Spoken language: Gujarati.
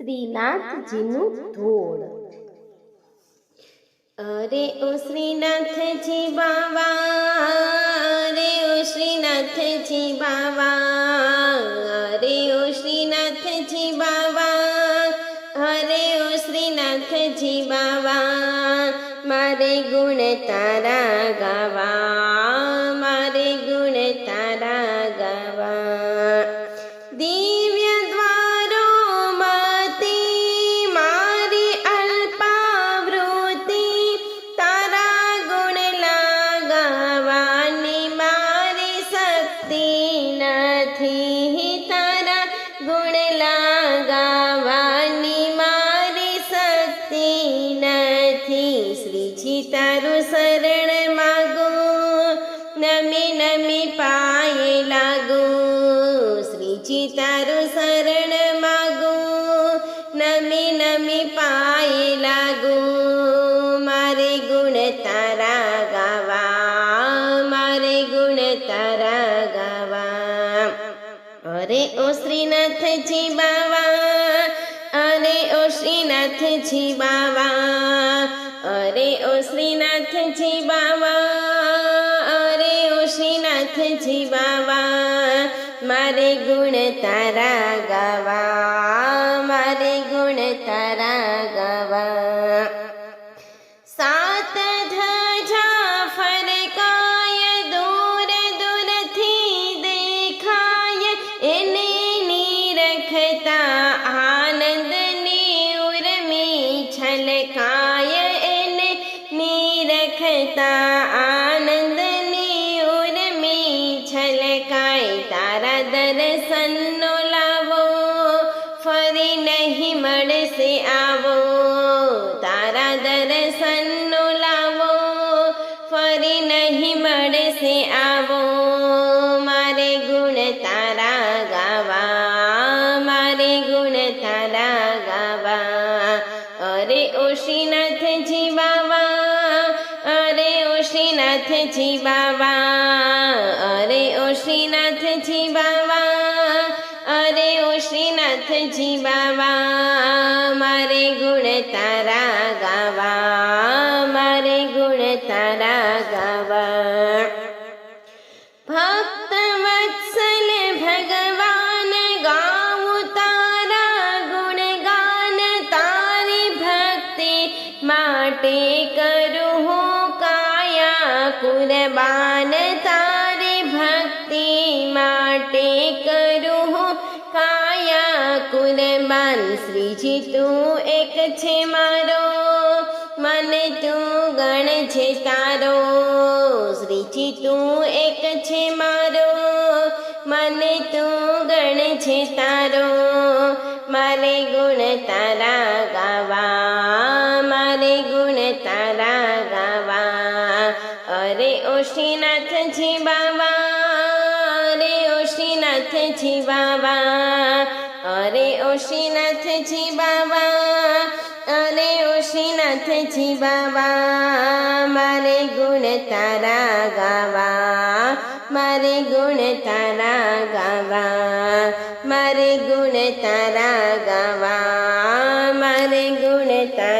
શ્રીનાથજીનું ધોળ. અરે ઓ શ્રીનાથજી બાવા, અરે ઓ શ્રીનાથજી બાવા, અરે ઓ શ્રીનાથજી બાવા, અરે ઓ શ્રીનાથજી બાવા, મારે ગુણ તારા ગાવા. તારું શરણ માગો, નમી નમી પાયે લાગો. શ્રીજી તારું શરણ માગો, નમી નમી પાયે લાગો. મારે ગુણ તારા ગાવા, મારે ગુણ તારા ગાવા. અરે ઓ શ્રીનાથજી બાવા અરે ઓ શ્રીનાથજી બાવા અરે ઓ શ્રીનાથજી બાવા, અરે ઓ શ્રીનાથજી બાવા, મારે ગુણ તારા ગાવા, મારે ગુણ તારા ગાવા. નિરખતા આનંદની ઉર્મી છલકાય તારા દર્શનનો લાવો ફરી નહીં મળશે આવો તારા દર્શનનો લાવો ફરી નહીં મળશે આવો અરે ઓ શ્રીનાથજી બાવા, અરે ઓ શ્રીનાથજી બાવા, અરે ઓ શ્રીનાથજી બાવા, અરે ઓ શ્રીનાથજી બાવા, મારે ગુણ તારા ગાવા, મારે ગુણ તારા ગાવા. ભક્ત વત્સલ ભગવાન ગાવું માટે કરું હું કાયા કુરબાન તારી ભક્તિ માટે કરું હું કાયા કુરબાન શ્રીજી, તું એક છે મારો, મને તું ગણ છે તારો. શ્રીજી, તું એક છે મારો, મને તું ગણ છે તારો. મારે ગુણ તારા શ્રીનાથજી બાબા અરે ઓ શ્રીનાથજી બાબા અરે ઓ શ્રીનાથજી બાબા અરે ઓ શ્રીનાથજી બાબા મારે ગુણ તારા ગાવા મારે ગુણ તારા ગાવા મારે ગુણ તારા ગાવા મારે ગુણ તારા